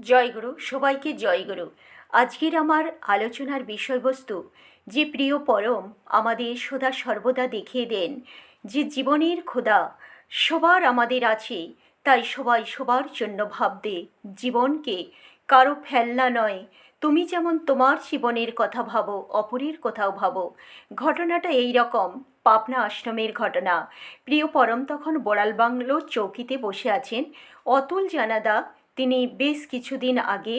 জয়গুরু, সবাইকে জয়গুরু। আজকের আমার আলোচনার বিষয়বস্তু, যে প্রিয় পরম আমাদের সদা সর্বদা দেখিয়ে দেন, যে জীবনের খোদা সবার আমাদের আছে, তাই সবাই সবার জন্য ভাববে, জীবনকে কারও ফেলনা নয়, তুমি যেমন তোমার জীবনের কথা ভাবো, অপরের কথাও ভাবো। ঘটনাটা এই রকম, পাবনা আশ্রমের ঘটনা। প্রিয় পরম তখন বড়াল বাংলো চৌকিতে বসে আছেন, অতুল জানাদা তিনি বেশ কিছুদিন আগে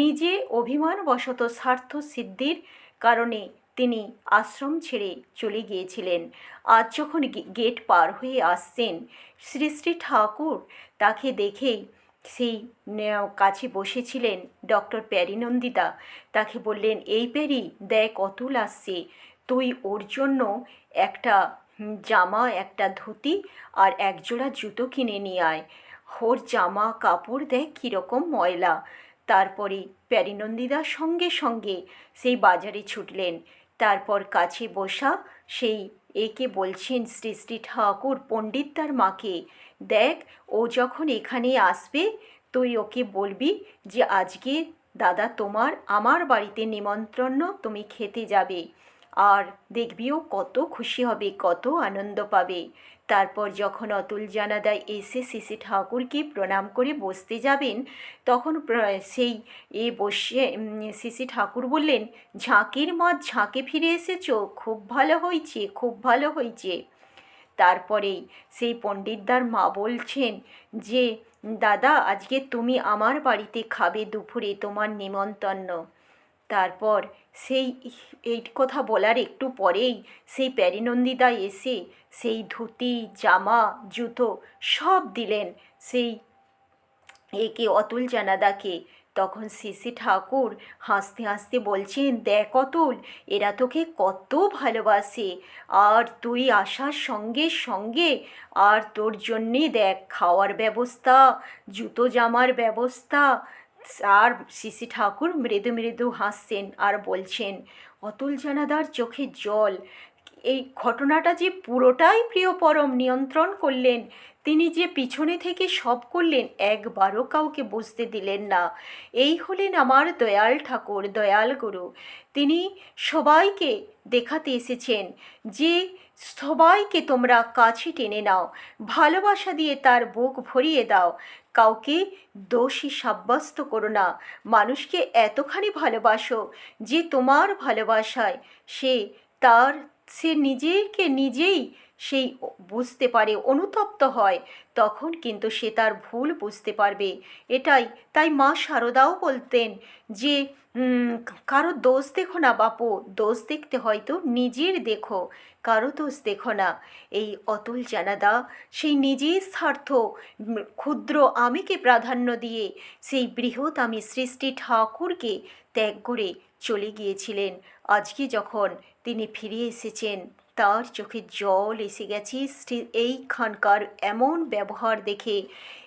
নিজে অভিমানবশত স্বার্থ সিদ্ধির কারণে তিনি আশ্রম ছেড়ে চলে গিয়েছিলেন। আজ যখন গেট পার হয়ে আসছেন, শ্রী শ্রী ঠাকুর তাকে দেখেই সেই কাছে বসেছিলেন ডক্টর প্যারিনন্দিতা। তাকে বললেন, এই প্যারি, দেখ অতুল আসছে। তুই ওর জন্য একটা জামা, একটা ধুতি আর একজোড়া জুতো কিনে নিয়ে আয়। ওর জামা কাপড় দেখ কীরকম ময়লা। তারপরে প্যারিনন্দিদার সঙ্গে সঙ্গে সেই বাজারে ছুটলেন। তারপর কাছে বসা সেই একে বলছেন, শ্রী শ্রী ঠাকুর, পণ্ডিত তার মাকে, দেখ, ও যখন এখানে আসবে, তুই ওকে বলবি যে, আজকে দাদা তোমার, আমার বাড়িতে নিমন্ত্রণ, তুমি খেতে যাবে। আর দেখবিও কত খুশি হবে, কত আনন্দ পাবে। তারপর যখন অতুল জানাদায় এসে শিশি ঠাকুরকে প্রণাম করে বসতে যাবেন, তখন সেই এ বসে শিশি ঠাকুর বললেন, ঝাঁকের মা ঝাঁকে ফিরে এসেছ, খুব ভালো হয়েছে, খুব ভালো হয়েছে। তারপরেই সেই পণ্ডিতদার মা বলছেন, যে, দাদা, আজকে তুমি আমার বাড়িতে খাবে দুপুরে তোমার নিমন্ত্রণ। তারপর সেই এই কথা বলার একটু পরেই সেই প্যারিনন্দিদা এসে সেই ধুতি, জামা, জুতো সব দিলেন। সেই একে অতুল জানাদাকে। তখন সিসি ঠাকুর হাসতে হাসতে বলছেন, দেখ অতুল, এরা তোকে কত ভালোবাসে। আর তুই আসার সঙ্গে সঙ্গে আর তোর জন্যে দেখ, খাওয়ার ব্যবস্থা, জুতো জামার ব্যবস্থা আর শিশি ঠাকুর মৃদু মৃদু হাসছেন আর বলছেন অতুল জানাদার চোখে জল। এই ঘটনাটা যে পুরোটাই প্রিয় পরম নিয়ন্ত্রণ করলেন, তিনি যে পিছনে থেকে সব করলেন, একবারও কাউকে বুঝতে দিলেন না। এই হলেন আমার দয়াল ঠাকুর, দয়াল গুরু। তিনি সবাইকে দেখাতে এসেছেন যে, সবাইকে তোমরা কাছে টেনে নাও, ভালোবাসা দিয়ে তার বুক ভরিয়ে দাও। কাউকে দোষী সাব্যস্ত করো না। মানুষকে এতখানি ভালোবাসো যে তোমার ভালোবাসায় সে তার সে নিজেকে নিজেই সেই বুঝতে পারে, অনুতপ্ত হয়। তখন কিন্তু সে তার ভুল বুঝতে পারবে। এটাই, তাই মা শারদাও বলতেন যে কারও দোষ দেখো না বাপু, দোষ দেখতে হয়তো নিজের দেখো, কারও দোষ দেখো না। এই অতুল জানাদা, সেই নিজের স্বার্থ ক্ষুদ্র আমিকে প্রাধান্য দিয়ে, সেই বৃহৎ আমি সৃষ্টি ঠাকুরকে ত্যাগ করে চলে গিয়েছিলেন। আজকে যখন তিনি ফিরে এসেছেন, তার চোখে জল এসে গেছে। এইখানকার এমন ব্যবহার দেখে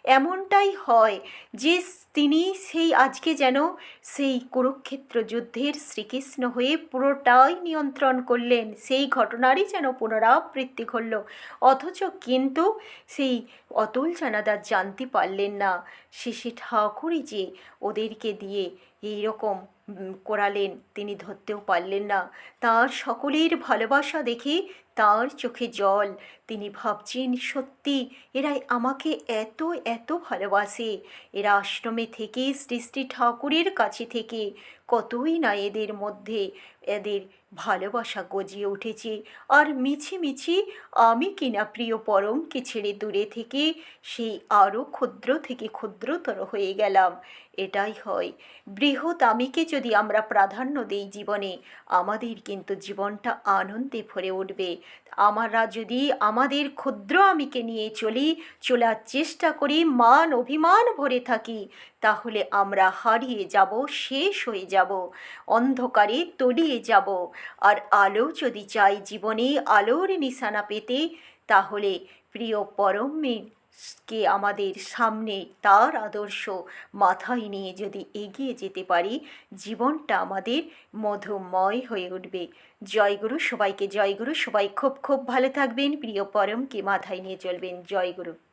এমনটাই হয় যে তিনি সেই আজকে যেন সেই কুরুক্ষেত্র যুদ্ধের শ্রীকৃষ্ণ হয়ে পুরোটাই নিয়ন্ত্রণ করলেন। সেই ঘটনারই যেন পুনরাবৃত্তি ঘটল। অথচ কিন্তু সেই অতুল জানাদা জানতে পারলেন না। শেষে ঠাকুরই যে ওদেরকে দিয়ে এইরকম রকম করালেন, তিনি ধরতেও পারলেন না। তার সকলের ভালোবাসা দেখে তার চোখে জল। তিনি ভাবছেন, সত্যি, এরাই আমাকে এত এত ভালোবাসে। এরা আশ্রমে থেকে শ্রী ঠাকুরের কাছে থেকে কতই না এদের মধ্যে এদের ভালোবাসা গজিয়ে উঠেছে। আর মিছি মিছি আমি কিনা প্রিয় পরমকে ছেড়ে দূরে থেকে সেই আরও ক্ষুদ্র থেকে ক্ষুদ্রতর হয়ে গেলাম। এটাই হয়। বৃহৎ আমিকে যদি আমরা প্রাধান্য দেই জীবনে, আমাদের কিন্তু জীবনটা আনন্দে ভরে উঠবে। আমরা যদি আমাদের ক্ষুদ্র আমিকে নিয়ে চলি, চলার চেষ্টা করি, মান অভিমান ভরে থাকি, তাহলে আমরা হারিয়ে যাব, শেষ হয়ে যাব, অন্ধকারে তলিয়ে যাব। আর আলো যদি চাই জীবনে, আলোর নিশানা পেতে, তাহলে প্রিয় পরমের কে আমাদের সামনে তার আদর্শ মাথায় নিয়ে যদি এগিয়ে যেতে পারি, জীবনটা আমাদের মধুময় হয়ে উঠবে। জয়গুরু সবাইকে জয়গুরু সবাই খুব খুব ভালো থাকবেন। প্রিয় পরমকে মাথায় নিয়ে চলবেন জয়গুরু